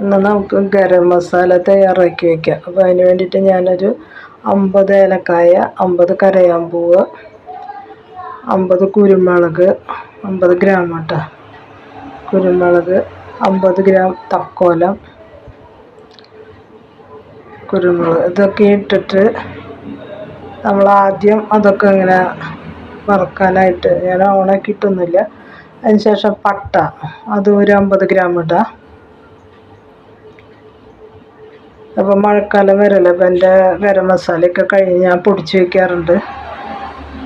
ഇന്ന് നമുക്ക് ഗരം മസാല തയ്യാറാക്കി വയ്ക്കാം അപ്പോൾ അതിന് വേണ്ടിയിട്ട് ഞാനൊരു അമ്പത് ഏലക്കായ അമ്പത് കരയാമ്പൂവ് അമ്പത് കുരുമുളക് അമ്പത് ഗ്രാം കേട്ടോ കുരുമുളക് അമ്പത് ഗ്രാം തക്കോലം കുരുമുളക് ഇതൊക്കെ ഇട്ടിട്ട് നമ്മൾ ആദ്യം അതൊക്കെ ഇങ്ങനെ വറക്കാനായിട്ട്. ഞാൻ ഓണാക്കിയിട്ടൊന്നുമില്ല. അതിന് ശേഷം പട്ട അത് ഒരു അമ്പത് ഗ്രാം ഇടാം. അപ്പോൾ മഴക്കാലം വരല്ലേ അപ്പം എന്റെ ഗരം മസാലയൊക്കെ കഴിഞ്ഞ് ഞാൻ പൊടിച്ച് വയ്ക്കാറുണ്ട്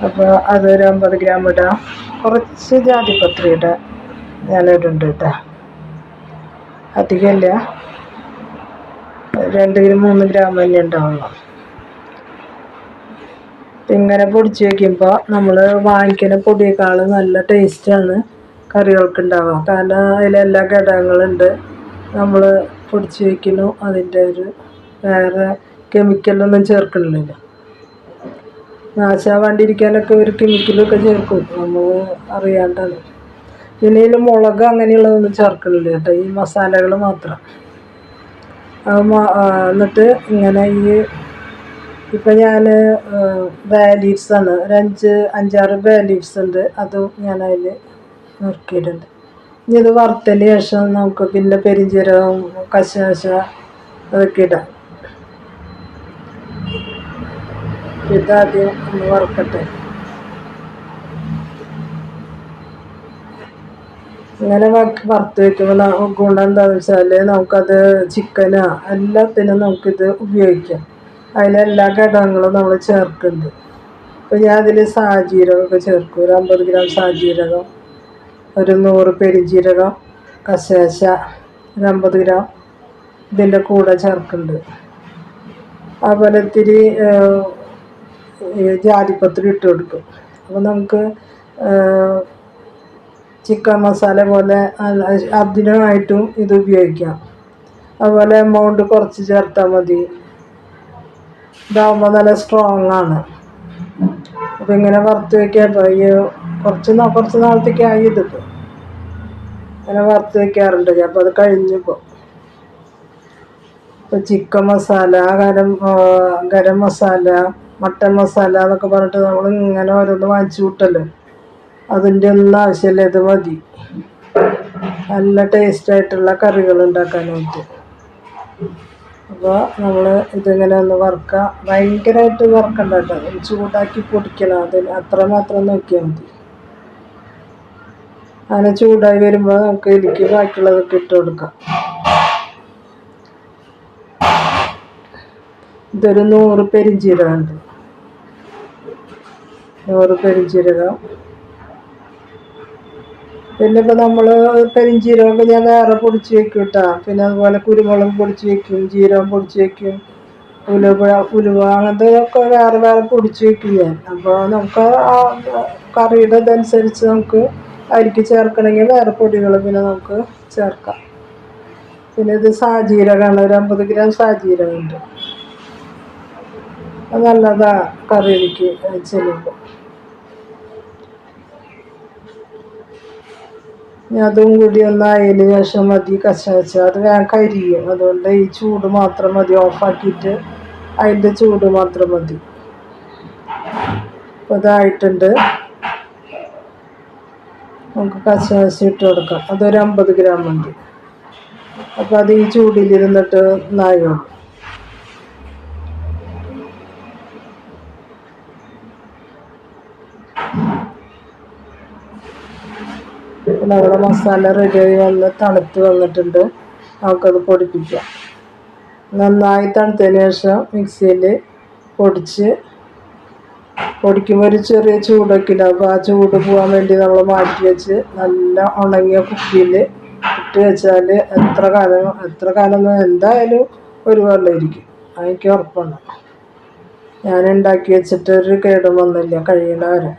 അപ്പോൾ അതൊരു അമ്പത് ഗ്രാം ഇടാം. കുറച്ച് ജാതിപത്രി ഇടാം ഞാനിടുന്നുണ്ട് കേട്ടോ അധികമില്ല രണ്ട് ഗ്രാം മൂന്ന് ഗ്രാം തന്നെ ഉണ്ടാവുള്ളൂ. ഇങ്ങനെ പൊടിച്ച് വയ്ക്കുമ്പോൾ നമ്മൾ വാങ്ങിക്കുന്ന പൊടിയേക്കാൾ നല്ല ടേസ്റ്റാണ് കറികൾക്ക് ഉണ്ടാവുക കാരണം അതിലെല്ലാ ഘടകങ്ങളുണ്ട്. നമ്മൾ പൊടിച്ച് വയ്ക്കുന്നു അതിന്റെ ഒരു വേറെ കെമിക്കലൊന്നും ചേർക്കണില്ലല്ലോ നാശാവാണ്ടിരിക്കാനൊക്കെ ഒരു കെമിക്കലൊക്കെ ചേർക്കും. നമ്മൾ അറിയാണ്ടാണ്. പിന്നെ ഇതിൽ മുളക് അങ്ങനെയുള്ളതൊന്നും ചേർക്കണില്ല കേട്ടോ. ഈ മസാലകൾ മാത്രം. എന്നിട്ട് ഇങ്ങനെ ഈ ഇപ്പം ഞാൻ ബേ ലീവ്സാണ് ഒരു അഞ്ച് അഞ്ചാറ് ബേ ലീവ്സ് ഉണ്ട്. അതും ഞാൻ അതിൽ നുറുക്കിയിട്ടുണ്ട് ഇത് വറുത്തതിന് ശേഷം നമുക്ക് പിന്നെ പെരിഞ്ചീരകം കശാശ അതൊക്കെ ഇടാം. ഇതാദ്യം ഒന്ന് വറുക്കട്ടെ. ഇങ്ങനെ വറുത്ത് വെക്കുമ്പോൾ ഗുണം എന്താണെന്ന് വെച്ചാൽ നമുക്കത് ചിക്കനാ എല്ലാത്തിനും നമുക്കിത് ഉപയോഗിക്കാം. അതിലെല്ലാ ഘടകങ്ങളും നമ്മൾ ചേർക്കുന്നുണ്ട്. അപ്പോൾ ഞാൻ അതിൽ സാജീരകമൊക്കെ ചേർക്കും. ഒരു അമ്പത് ഗ്രാം സാജീരകം ഒരു നൂറ് പെരിഞ്ജീരകം കശേശ ഒരു അമ്പത് ഗ്രാം ഇതിന്റെ കൂടെ ചേർക്കുന്നുണ്ട്. അതുപോലെ ഇത്തിരി ജാതിപത്രി ഇട്ട് കൊടുക്കും. അപ്പോൾ നമുക്ക് ചിക്കൻ മസാല പോലെ അതിനായിട്ടും ഇത് ഉപയോഗിക്കാം. അതുപോലെ എമൗണ്ട് കുറച്ച് ചേർത്താൽ മതി. ഇതാകുമ്പോൾ നല്ല സ്ട്രോങ് ആണ്. അപ്പം ഇങ്ങനെ വറുത്ത് വയ്ക്കാൻ ഈ കുറച്ച് കുറച്ച് നാളത്തേക്കായി ഇതിപ്പോൾ അങ്ങനെ വറുത്ത് വയ്ക്കാറുണ്ട് ഞാൻ അപ്പോൾ അത് കഴിഞ്ഞപ്പോൾ ഇപ്പോൾ ചിക്കൻ മസാല ഗരം ഗരം മസാല മട്ടൻ മസാല എന്നൊക്കെ പറഞ്ഞിട്ട് നമ്മൾ ഇങ്ങനെ ഓരോന്ന് വാങ്ങിച്ചു കൂട്ടല്ലോ. അതിന്റെ ഒന്നും ആവശ്യമില്ല ഇത് മതി. നല്ല ടേസ്റ്റായിട്ടുള്ള കറികൾ ഉണ്ടാക്കാൻ വേണ്ടി അപ്പോൾ നമ്മൾ ഇതിങ്ങനെ ഒന്ന് വറുക്കുക ഭയങ്കരമായിട്ട് വറുക്കണ്ട കേട്ടോ. ചൂടാക്കി പൊടിക്കണം. അതിന് അത്ര മാത്രം നോക്കിയാൽ മതി. അങ്ങനെ ചൂടായി വരുമ്പോൾ നമുക്ക് ഇതിലേക്ക് ബാക്കിയുള്ളതൊക്കെ ഇട്ട് കൊടുക്കാം. ഇതൊരു നൂറ് പെരിഞ്ചീരകമുണ്ട്. നൂറ് പെരിഞ്ചീരകം. പിന്നെ ഇപ്പോൾ നമ്മൾ പെരിഞ്ചീരകമൊക്കെ ഞാൻ വേറെ പൊടിച്ച് വെക്കും കേട്ടോ പിന്നെ അതുപോലെ കുരുമുളക് പൊടിച്ച് വെക്കും ജീരകം പൊടിച്ച് വെക്കും ഉലുവ ഉലുവ അങ്ങനത്തെ ഒക്കെ വേറെ വേറെ പൊടിച്ച് വെക്കും ഞാൻ. അപ്പോൾ നമുക്ക് ആ കറിയുടെ ഇതനുസരിച്ച് നമുക്ക് അരിക്ക് ചേർക്കണമെങ്കിൽ വേറെ പൊടികൾ പിന്നെ നമുക്ക് ചേർക്കാം. പിന്നെ ഇത് സാജീരകമാണ് ഒരു അമ്പത് ഗ്രാം സാജീരകമുണ്ട് അത് കറി കറിയിലേക്ക് ചെല്ലുമ്പോൾ. അതും കൂടി ഒന്ന് അയൽ ശേഷം മതി കശാച്ച. അത് വേഗം കരിയും. അതുകൊണ്ട് ഈ ചൂട് മാത്രം മതി ഓഫാക്കിയിട്ട് അതിന്റെ ചൂട് മാത്രം മതി. അപ്പോൾ ഇതായിട്ടുണ്ട്. നമുക്ക് കശാശ ഇട്ട് കൊടുക്കാം. അതൊരു അമ്പത് ഗ്രാം ഉണ്ട്. അപ്പോൾ അത് ഈ ചൂടിലിരുന്നിട്ട് നായോളും നമ്മുടെ മസാല റെഡിയായി വന്ന് തണുത്ത് വന്നിട്ടുണ്ട്. നമുക്കത് പൊടിപ്പിക്കാം. നന്നായി തണുത്തതിന് ശേഷം മിക്സിയിൽ പൊടിച്ച് പൊടിക്കുമ്പോൾ ഒരു ചെറിയ ചൂടൊക്കെ ഉണ്ടാവും ആ ചൂട് പോകാൻ വേണ്ടി നമ്മൾ മാറ്റി വെച്ച് നല്ല ഉണങ്ങിയ കുപ്പിയിൽ ഇട്ട് വെച്ചാൽ എത്ര കാലം എത്ര കാലം എന്തായാലും ഒരു കൊല്ലം ഇരിക്കും. അതെനിക്ക് ഉറപ്പാണ്. ഞാൻ ഉണ്ടാക്കി വെച്ചിട്ട് ഒരു കേടും വന്നില്ല കഴിയണ വരെ.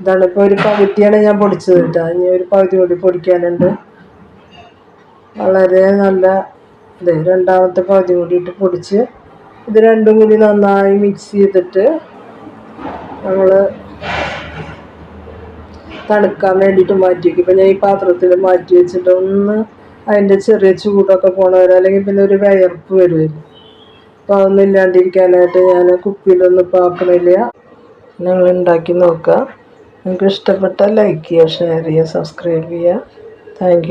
ഇതാണ് ഇപ്പോൾ ഒരു പകുതിയാണ് ഞാൻ പൊടിച്ചത് കേട്ടോ. ഇനി ഒരു പകുതി കൂടി പൊടിക്കാനുണ്ട്. വളരെ നല്ല ഇത് രണ്ടാമത്തെ പകുതി കൂടിയിട്ട് പൊടിച്ച് ഇത് രണ്ടും കൂടി നന്നായി മിക്സ് ചെയ്തിട്ട് നമ്മൾ തണുക്കാൻ വേണ്ടിയിട്ട് മാറ്റി വയ്ക്കും ഇപ്പം ഞാൻ ഈ പാത്രത്തിൽ മാറ്റി വെച്ചിട്ട് ഒന്ന് അതിന്റെ ചെറിയ ചൂടൊക്കെ പോണവരെ അല്ലെങ്കിൽ പിന്നെ ഒരു വിയർപ്പ് വരുമായിരുന്നു അപ്പോൾ അതൊന്നും ഇല്ലാണ്ടിരിക്കാനായിട്ട് ഞാൻ കുപ്പിയിലൊന്നും പാക്കണില്ല നിങ്ങൾ ഉണ്ടാക്കി നോക്കുക. നിങ്ങൾക്ക് ഇഷ്ടപ്പെട്ടാൽ ലൈക്ക് ചെയ്യുക ഷെയർ ചെയ്യുക സബ്സ്ക്രൈബ് ചെയ്യുക. താങ്ക്